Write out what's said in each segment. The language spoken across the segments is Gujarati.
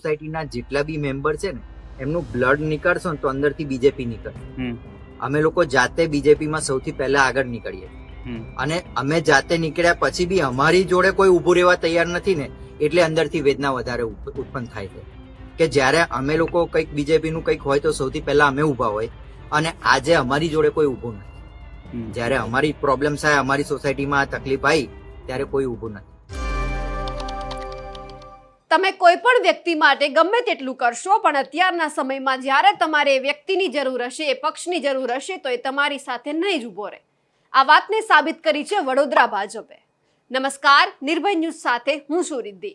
સોસાયટીના જેટલા બી મેમ્બર છે ને એમનું બ્લડ નીકળશે ને તો અંદરથી બીજેપી નીકળે. અમે લોકો જાતે બીજેપીમાં સૌથી પહેલા આગળ નીકળીએ. અને અમે જાતે નીકળ્યા પછી બી અમારી જોડે કોઈ ઊભું રહેવા તૈયાર નથી ને એટલે અંદરથી વેદના વધારે ઉત્પન્ન થાય છે. કે જ્યારે અમે લોકો કંઈક બીજેપીનું કંઈક હોય તો સૌથી પહેલા અમે ઊભા હોય અને આજે અમારી જોડે કોઈ ઊભું નથી. જ્યારે અમારી પ્રોબ્લેમ થાય અમારી સોસાયટીમાં તકલીફ આવી ત્યારે કોઈ ઊભું નથી. તમે કોઈ પણ વ્યક્તિ માટે ગમે તેટલું કરશો, પણ અત્યારના સમયમાં જ્યારે તમારે વ્યક્તિની જરૂર હશે, એ પક્ષની જરૂર હશે, તો એ તમારી સાથે નહીં જ ઊભો રહે. આ વાતને સાબિત કરી છે વડોદરા ભાજપે. નમસ્કાર, નિર્ભય ન્યૂઝ સાથે હું છું રિદ્ધિ.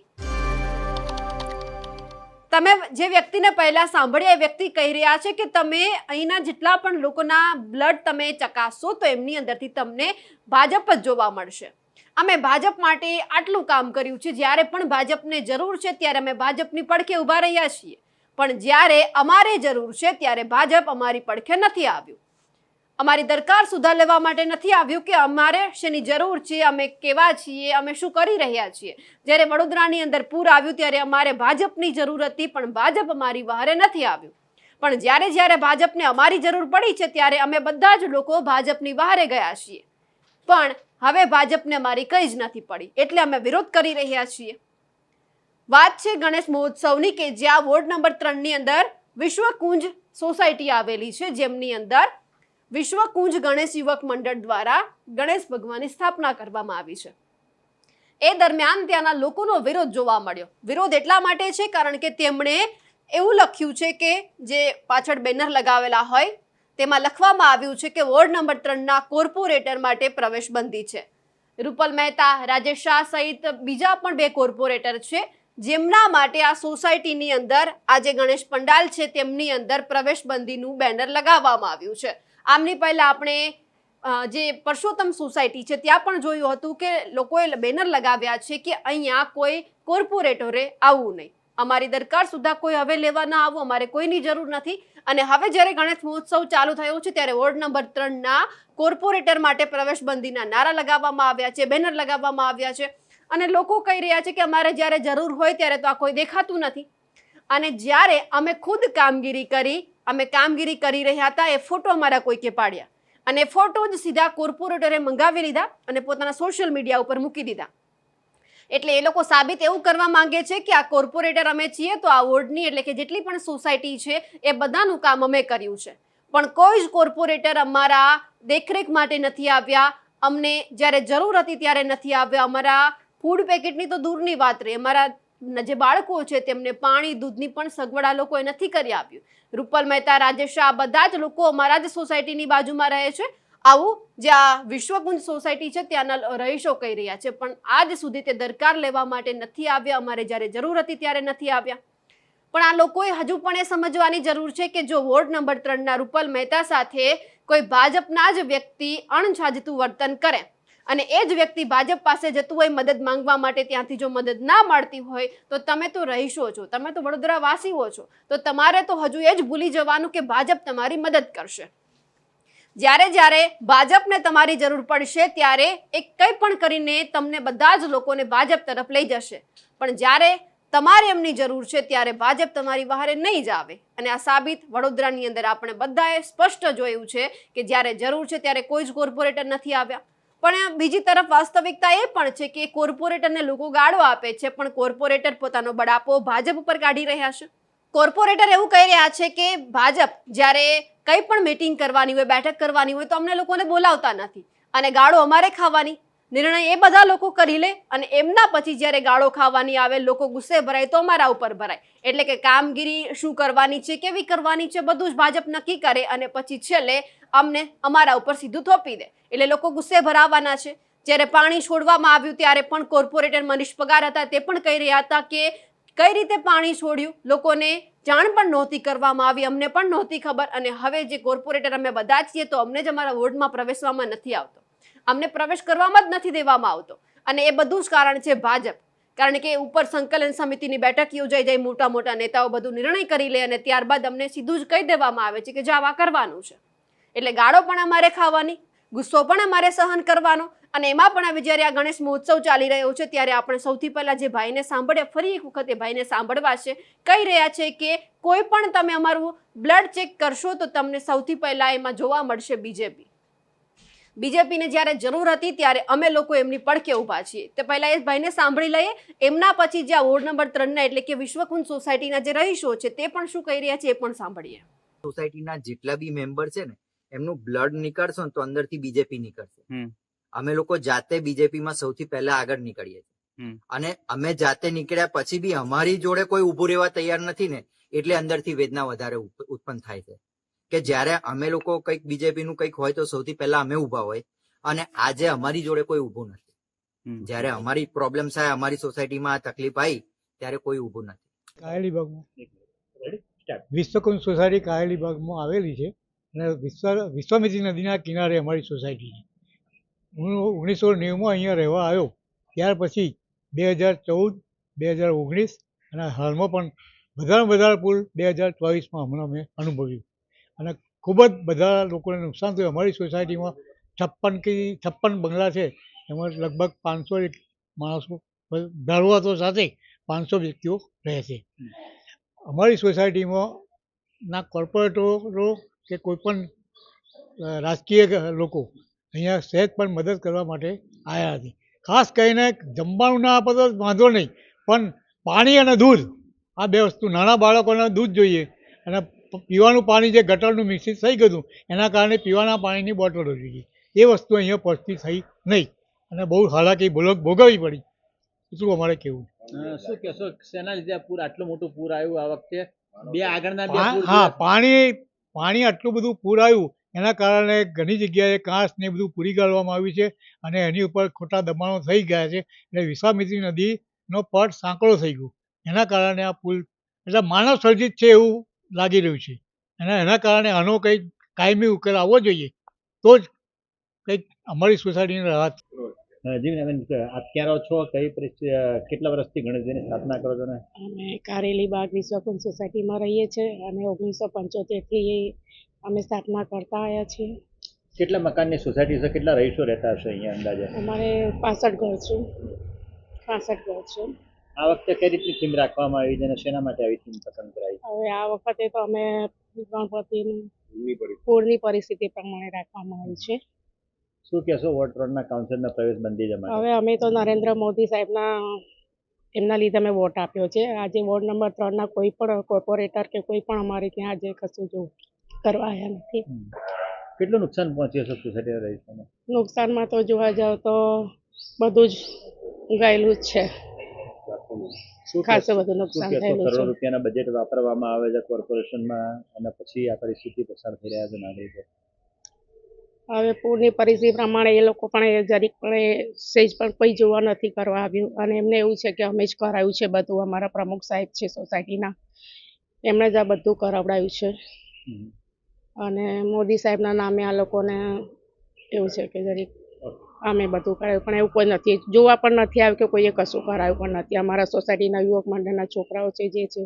તમે જે વ્યક્તિને પહેલા સાંભળ્યા, એ વ્યક્તિ કહી રહ્યા છે કે તમે અહીંના જેટલા પણ લોકોના બ્લડ તમે ચકાસશો તો એમની અંદરથી તમને ભાજપ જ જોવા મળશે. અમે ભાજપ માટે આટલું કામ કર્યું છે. જ્યારે પણ ભાજપને જરૂર છે ત્યારે અમે ભાજપની પડખે ઊભા રહ્યા છીએ. પણ જ્યારે અમારે જરૂર છે ત્યારે ભાજપ અમારી પડખે નથી આવ્યું. અમારી દરકાર સુધાર લેવા માટે નથી આવ્યું કે અમારે શેની જરૂર છે, અમે કેવા છીએ, અમે શું કરી રહ્યા છીએ. જ્યારે વડોદરાની અંદર પૂર આવ્યું ત્યારે અમારે ભાજપની જરૂર હતી, પણ ભાજપ અમારી વહારે નથી આવ્યું. પણ જ્યારે જ્યારે ભાજપને અમારી જરૂર પડી છે, ત્યારે અમે બધા જ લોકો ભાજપની વહારે ગયા છીએ. પણ હવે ભાજપને મારી કઈ જ નથી પડી. એટલે અમે વિરોધ કરી રહ્યા છીએ. વાત છે ગણેશ મહોત્સવની કે જ્યાં વોર્ડ નંબર ત્રણની અંદર વિશ્વકુંજ સોસાયટી આવેલી છે, જેમની અંદર વિશ્વકુંજ ગણેશ યુવક મંડળ દ્વારા ગણેશ ભગવાનની સ્થાપના કરવામાં આવી છે. એ દરમિયાન ત્યાંના લોકોનો વિરોધ જોવા મળ્યો. વિરોધ એટલા માટે છે કારણ કે તેમણે એવું લખ્યું છે કે જે પાછળ બેનર લગાવેલા હોય તેમાં લખવામાં આવ્યું છે કે વોર્ડ નંબર ત્રણના કોર્પોરેટર માટે પ્રવેશબંધી છે. રૂપલ મહેતા, રાજેશ શાહ સહિત બીજા પણ બે કોર્પોરેટર છે, જેમના માટે આ સોસાયટીની અંદર આજે ગણેશ પંડાલ છે, તેમની અંદર પ્રવેશબંધીનું બેનર લગાવવામાં આવ્યું છે. આમની પહેલા આપણે જે પરસોત્તમ સોસાયટી છે, ત્યાં પણ જોયું હતું કે લોકોએ બેનર લગાવ્યા છે કે અહીંયા કોઈ કોર્પોરેટરે આવવું નહીં. અમારી દરકાર સુધા કોઈ હવે લેવા ના આવો, અમારે કોઈની જરૂર નથી. અને હવે જ્યારે ગણેશ મહોત્સવ ચાલુ થયો છે, ત્યારે વોર્ડ નંબર ત્રણના કોર્પોરેટર માટે પ્રવેશબંધીના નારા લગાવવામાં આવ્યા છે, બેનર લગાવવામાં આવ્યા છે. અને લોકો કહી રહ્યા છે કે અમારે જ્યારે જરૂર હોય ત્યારે તો આ કોઈ દેખાતું નથી. અને જ્યારે અમે ખુદ કામગીરી કરી, અમે કામગીરી કરી રહ્યા હતા, એ ફોટો અમારા કોઈકે પાડ્યા. અને ફોટો જ સીધા કોર્પોરેટરે મંગાવી લીધા અને પોતાના સોશિયલ મીડિયા ઉપર મૂકી દીધા. એટલે એ લોકો સાબિત એવું કરવા માંગે છે કે આ કોર્પોરેટર અમે છીએ, તો આ વોર્ડની એટલે કે જેટલી પણ સોસાયટી છે, એ બધાનું કામ અમે કર્યું છે. પણ કોઈ જ કોર્પોરેટર અમારા દેખરેખ માટે નથી આવ્યા. અમને જ્યારે જરૂર હતી ત્યારે નથી આવ્યા. અમારા ફૂડ પેકેટની તો દૂરની વાત રહી. અમારા જે બાળકો છે તેમને પાણી, દૂધની પણ સગવડ આ લોકોએ નથી કરી આપ્યું. રૂપલ મહેતા, રાજેશ શાહ બધા જ લોકો અમારા જ સોસાયટીની બાજુમાં રહે છે. આવું, જે આ વિશ્વકુંજ સોસાયટી છે ત્યાંના રહીશો કહી રહ્યા છે, પણ આજ સુધી તે દરકાર લેવા માટે નથી આવ્યા, અમારે જ્યારે જરૂર હતી ત્યારે નથી આવ્યા. પણ આ લોકોએ હજુ પણ એ સમજવાની જરૂર છે કે જો વોર્ડ નંબર ત્રણના રૂપલ મહેતા સાથે કોઈ ભાજપના જ વ્યક્તિ અણછાજતું વર્તન કરે અને એ જ વ્યક્તિ ભાજપ પાસે જતું હોય, મદદ માંગવા માટે ત્યાંથી જો મદદ ના મળતી હોય, તો તમે તો રહીશો છો, તમે તો વડોદરા વાસીઓ છો, તો તમારે તો હજુ એ જ ભૂલી જવાનું કે ભાજપ તમારી મદદ કરશે. જ્યારે જ્યારે ભાજપને તમારી જરૂર પડશે ત્યારે એ કંઈ પણ કરીને તમને બધા જ લોકોને ભાજપ તરફ લઈ જશે. પણ જ્યારે તમારે એમની જરૂર છે ત્યારે ભાજપ તમારી બહાર નહીં જ આવે. અને આ સાબિત વડોદરાની અંદર આપણે બધાએ સ્પષ્ટ જોયું છે કે જ્યારે જરૂર છે ત્યારે કોઈ જ કોર્પોરેટર નથી આવ્યા. પણ બીજી તરફ વાસ્તવિકતા એ પણ છે કે કોર્પોરેટરને લોકો ગાળો આપે છે, પણ કોર્પોરેટર પોતાનો બડાપો ભાજપ ઉપર કાઢી રહ્યા છે. કોર્પોરેટર એવું કહી રહ્યા છે કે ભાજપ જ્યારે કંઈ પણ મીટિંગ કરવાની હોય, બેઠક કરવાની હોય તો અમને લોકોને બોલાવતા નથી. અને ગાળો અમારે ખાવાની. નિર્ણય એ બધા લોકો કરી લે અને એમના પછી જ્યારે ગાળો ખાવાની આવે, લોકો ગુસ્સે ભરાય તો અમારા ઉપર ભરાય. એટલે કે કામગીરી શું કરવાની છે, કેવી કરવાની છે, બધું જ ભાજપ નક્કી કરે અને પછી છેલ્લે અમને અમારા ઉપર સીધું થોપી દે. એટલે લોકો ગુસ્સે ભરાવાના છે. જ્યારે પાણી છોડવામાં આવ્યું ત્યારે પણ કોર્પોરેટર મનીષ પગાર હતા, તે પણ કહી રહ્યા હતા કે કઈ રીતે પાણી છોડ્યું? લોકોને જાણ પણ નહોતી કરવામાં આવી. અમને પણ નહોતી ખબર. અને હવે જે કોર્પોરેટર અમે બધા છીએ, તો અમને જ અમારા વોર્ડમાં પ્રવેશવામાં નથી આવતો. અમને પ્રવેશ કરવામાં જ નથી દેવામાં આવતો. અને એ બધું જ કારણ છે ભાજપ. કારણ કે ઉપર સંકલન સમિતિની બેઠક યોજાઈ જાય, મોટા મોટા નેતાઓ બધું નિર્ણય કરી લે અને ત્યારબાદ અમને સીધું જ કહી દેવામાં આવે છે કે જાવ કરવાનું છે. એટલે ગાળો પણ અમારે ખાવાની, ગુસ્સો પણ અમારે સહન કરવાનો અને એમાં પણ હવે જ્યારે આ ગણેશ મહોત્સવ ચાલી રહ્યો છે ત્યારે આપણે સૌથી પહેલા જે ભાઈને સાંભળ્યા ફરી એક વખત એ ભાઈને સાંભળવા છે. કહી રહ્યા છે કે કોઈ પણ તમે અમારું બ્લડ ચેક કરશો તો તમને સૌથી પહેલા એમાં જોવા મળશે બીજેપી. બીજેપીને જ્યારે જરૂર હતી ત્યારે અમે લોકો એમની પડખે ઊભા છીએ. તે પહેલાં એ ભાઈને સાંભળી લઈએ. એમના પછી જે વોર્ડ નંબર ત્રણના એટલે કે વિશ્વકુંજ સોસાયટીના જે રહીશો છે તે પણ શું કહી રહ્યા છે એ પણ સાંભળીએ. સોસાયટીના જેટલા બી મેમ્બર છે ને એમનું બ્લડ નીકળશે ને તો અંદરથી બીજેપી નીકળશે. હમ. અમે લોકો જાતે બીજેપીમાં સૌથી પહેલા આગળ નીકળીએ છીએ. અને અમે જાતે નીકળ્યા પછી બી અમારી જોડે કોઈ ઉભું રહેવા તૈયાર નથી ને એટલે અંદરથી વેદના વધારે ઉત્પન્ન થાય છે. કે જ્યારે અમે લોકો કંઈક બીજેપીનું કંઈક હોય તો સૌથી પહેલા અમે ઊભા હોય અને આજે અમારી જોડે કોઈ ઊભું નથી. જયારે અમારી પ્રોબ્લેમ થાય અમારી સોસાયટીમાં આ તકલીફ આવી ત્યારે કોઈ ઉભું નથી. કાયલી બાગમાં? વિશ્વકુંજ સોસાયટી કાયલી બાગમાં આવેલી છે અને વિશ્વ વિશ્વામિત્રી નદીના કિનારે અમારી સોસાયટી છે. હું ઓગણીસો નેવુંમાં અહીંયા રહેવા આવ્યો. ત્યાર પછી બે હજાર ચૌદ, બે હજાર ઓગણીસ અને હાલમાં પણ વધારે વધારે પુલ બે હજાર ચોવીસમાં હમણાં મેં અનુભવ્યું. અને ખૂબ જ બધા લોકોને નુકસાન થયું. અમારી સોસાયટીમાં છપ્પન કે છપ્પન બંગલા છે. એમાં લગભગ પાંચસો એક માણસો ધારવાતો સાથે પાંચસો વ્યક્તિઓ રહે છે. અમારી સોસાયટીમાં ના કોર્પોરેટરો કે કોઈપણ રાજકીય લોકો અહીંયા સહેજ પણ મદદ કરવા માટે આવ્યા હતી ખાસ કરીને જમવાનું ના આપો તો વાંધો નહીં પણ પાણી અને દૂધ આ બે વસ્તુ નાના બાળકોને દૂધ જોઈએ અને પીવાનું પાણી જે ગટરનું મિશ્રિત થઈ ગયું એના કારણે પીવાના પાણીની બોટલો જોઈએ. એ વસ્તુ અહીંયા પહોંચતી થઈ નહીં અને બહુ હાલાકી ભોગ- ભોગવવી પડી. એટલું અમારે કેવું શું કહેશો? શેના લીધે પૂર આટલું મોટું પૂર આવ્યું આ વખતે? બે આગળના બે હા પાણી પાણી આટલું બધું પૂર આવ્યું એના કારણે ઘણી જગ્યાએ કાંસ ને બધું પૂરી ગાળવામાં આવ્યું છે અને એની ઉપર ખોટા દબાણો થઈ ગયા છે. એટલે વિશ્વામિત્રી નદીનો પટ સાંકળો થઈ ગયો. એના કારણે આ પુલ એટલે માનવ સર્જિત છે એવું લાગી રહ્યું છે. અને એના કારણે આનો કંઈક કાયમી ઉકેલ આવવો જોઈએ. તો જ કંઈક અમારી સોસાયટીની રાહત. જીવનબેન આપ ક્યાં રહો છો? કઈ પરિસ્થિતિ કેટલા વર્ષથી ગણેશજીની સ્થાપના કરો છો ને? અમે કારેલી બાગ વિશ્વકુંજ સોસાયટીમાં રહીએ છીએ અને ઓગણીસો પંચોતેરથી અમે સ્થાપના કરતા આવ્યા છીએ. કેટલા મકાનની સોસાયટી છે? કેટલા રહીશો રહેતા હશે અહીંયા અંદાજે? અમારે પાસઠ ઘર છે. પાસઠ ઘર છે. આ વખતે કઈ રીતની થીમ રાખવામાં આવી છે અને શેના માટે આવી થીમ પસંદ કરાઈ? હવે આ વખતે તો અમે ગણપતિની પૂરની પરિસ્થિતિ પ્રમાણે રાખવામાં આવી છે. શું કહેશો વોર્ડ ત્રણના કાઉન્સિલના પ્રવેશ બંધી જમા હવે અમે તો નરેન્દ્ર મોદી સાહેબના એમના લીધે અમે વોટ આપ્યો છે. આજે વોર્ડ નંબર ત્રણના કોઈ પણ કોર્પોરેટર કે કોઈ પણ અમારે ત્યાં આજે કશું જો કરવા આવ્યા નથી. કેટલું નુકસાન પહોંચ્યું છે સોસાયટી રહીશોને નુકસાનમાં તો જોવા જાવ તો બધું જ ગયેલું જ છે. ખાસ બધું નુકસાન થયેલું કરોડો રૂપિયાના બજેટ વાપરવામાં આવે છે કોર્પોરેશનમાં અને પછી આ પરિસ્થિતિ પસાર થઈ રહ્યા છે નાગરિકો? હવે પૂરની પરિસ્થિતિ પ્રમાણે એ લોકો પણ એ જરીક પણ એ સહેજ પણ કોઈ જોવા નથી કરવા આવ્યું. અને એમને એવું છે કે અમે જ કરાયું છે બધું. અમારા પ્રમુખ સાહેબ છે સોસાયટીના. એમણે જ આ બધું કરાવડાયું છે. અને મોદી સાહેબના નામે આ લોકોને એવું છે કે જરીક અમે બધું કરાયું. પણ એવું કોઈ નથી. જોવા પણ નથી આવ્યું કે કોઈએ કશું કરાયું પણ નથી. અમારા સોસાયટીના યુવક મંડળના છોકરાઓ છે જે છે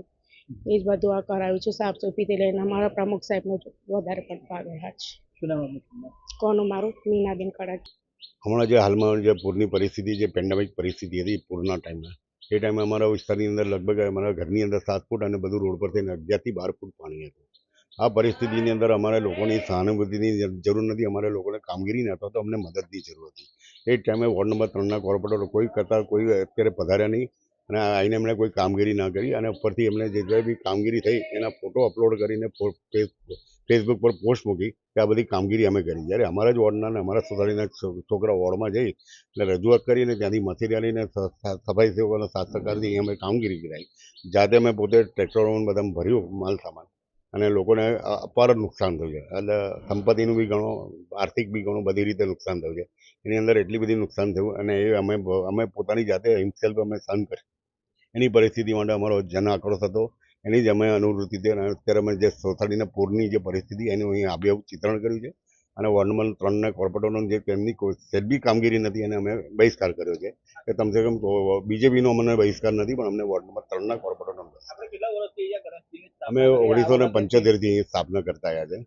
એ જ બધું આ કરાયું છે. સાફ સુફીથી લઈને અમારા પ્રમુખ સાહેબનો વધારે પણ ભાગ રહ્યા છે? કોનું મારું? મીનાબેન કડાક હમણાં જે હાલમાં જે પૂરની પરિસ્થિતિ જે પેન્ડેમિક પરિસ્થિતિ હતી પૂરના ટાઈમમાં એ ટાઈમે અમારા વિસ્તારની અંદર લગભગ અમારા ઘરની અંદર સાત ફૂટ અને બધું રોડ પરથી અગિયારથી બાર ફૂટ પાણી હતું. આ પરિસ્થિતિની અંદર અમારે લોકોની સહાનુભૂતિની જરૂર નથી. અમારે લોકોને કામગીરી ન તો અમને મદદની જરૂર હતી. એ ટાઈમે વોર્ડ નંબર ત્રણના કોર્પોરેટરો કોઈ કરતાં કોઈ અત્યારે પધાર્યા નહીં અને આવીને એમણે કોઈ કામગીરી ના કરી અને ઉપરથી એમણે જે જે બી કામગીરી થઈ એના ફોટો અપલોડ કરીને ફેસબુક પર પોસ્ટ મૂકી કે આ બધી કામગીરી અમે કરી. જ્યારે અમારા જ વોર્ડના અને અમારા સોસાયટીના છોકરા વોર્ડમાં જઈ એટલે રજૂઆત કરીને ત્યાંથી મથેરી લઈને સફાઈ સેવકોના સાથ સહકારથી અમે કામગીરી કરાવી જાતે અમે પોતે ટ્રેક્ટરો બધા ભર્યું માલ સામાન. અને લોકોને અપાર નુકસાન થયું છે. એટલે સંપત્તિનું બી ઘણું, આર્થિક બી ઘણું બધી રીતે નુકસાન થયું છે. એની અંદર એટલી બધી નુકસાન થયું અને એ અમે અમે પોતાની જાતે હિમસેલ્ફ અમે સહન કરી. એની પરિસ્થિતિ માટે અમારો જન આક્રોશ હતો. એની જ અમે અનુવૃત્તિ હતી અત્યારે અમે જે સોસાયટીના પૂરની જે પરિસ્થિતિ એનું અહીં આબેહૂબ ચિત્રણ કર્યું છે. અને વોર્ડ નંબર ત્રણના કોર્પોરેટરનો જે તેમની કોઈ સહેજ કામગીરી નથી એને અમે બહિષ્કાર કર્યો છે. કે કમસે કમ બીજેપીનો અમને બહિષ્કાર નથી પણ અમને વોર્ડ નંબર ત્રણના કોર્પોરેટરનો અમે ઓગણીસો ને વખતે પંચોતેરથી સ્થાપના કરતા આવ્યા છે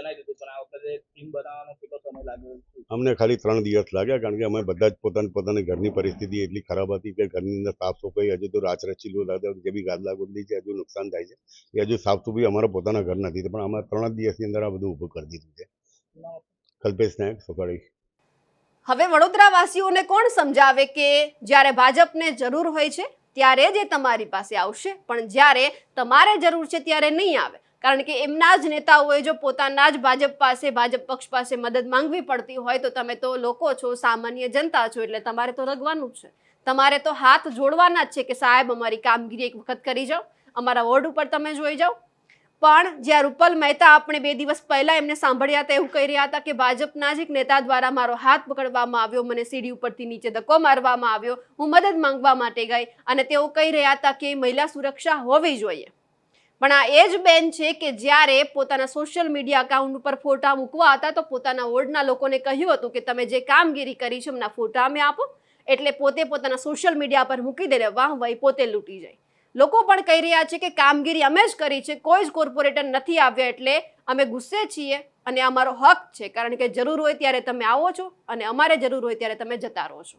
જણાવી દીધું પણ આ વખતે ટીમ બનાવવાનો કેટલો સમય લાગ્યો અમને ખાલી ત્રણ દિવસ લાગ્યા કારણ કે અમે બધા જ પોતાની પોતાની ઘરની પરિસ્થિતિ એટલી ખરાબ હતી કે ઘરની અંદર સાફ સફાઈ હજુ તો રાચરચીલું લાગે જે બી ગાદલા ગુંદી છે હજુ નુકસાન થાય છે. એ હજુ સાફ સફાઈ અમારા પોતાના ઘર નથી પણ અમે ત્રણ જ દિવસની અંદર આ બધું ઊભું કરી દીધું છે. કલ્પેશ નાયક સોકાળી હવે વડોદરા વાસીઓને કોણ સમજાવે કે જ્યારે ભાજપને જરૂર હોય છે ત્યારે જ એ તમારી પાસે આવશે? પણ જ્યારે તમારે જરૂર છે ત્યારે નહીં આવે. કારણ કે એમના જ નેતાઓએ જો પોતાના જ ભાજપ પાસે, ભાજપ પક્ષ પાસે મદદ માંગવી પડતી હોય તો તમે તો લોકો છો, સામાન્ય જનતા છો, એટલે તમારે તો રગવાનું છે. તમારે તો હાથ જોડવાના જ છે કે સાહેબ, અમારી કામગીરી એક વખત કરી જાઓ, અમારા વોર્ડ ઉપર તમે જોઈ જાઓ. પણ જ્યાં રૂપલ મહેતા આપણે બે દિવસ પહેલા એમને સાંભળ્યા હતા, એવું કહી રહ્યા હતા કે ભાજપના જ એક નેતા દ્વારા મારો હાથ પકડવામાં આવ્યો, મને સીડી ઉપરથી નીચે ધક્કો મારવામાં આવ્યો, હું મદદ માંગવા માટે ગઈ અને તેઓ કહી રહ્યા હતા કે મહિલા સુરક્ષા હોવી જોઈએ. પણ આ એ જ બેન છે કે જ્યારે પોતાના સોશિયલ મીડિયા અકાઉન્ટ ઉપર ફોટા મૂકવા હતા તો પોતાના વોર્ડના લોકોને કહ્યું હતું કે તમે જે કામગીરી કરી છે એમના ફોટા અમે આપો. એટલે પોતે પોતાના સોશિયલ મીડિયા પર મૂકી દે વાહ, વહી પોતે લૂંટી જાય. લોકો પણ કહી રહ્યા છે કે કામગીરી અમે જ કરી છે, કોઈ જ કોર્પોરેટર નથી આવ્યા એટલે અમે ગુસ્સે છીએ અને અમારો હક છે. કારણ કે જરૂર હોય ત્યારે તમે આવો છો અને અમારે જરૂર હોય ત્યારે તમે જતા રહો છો.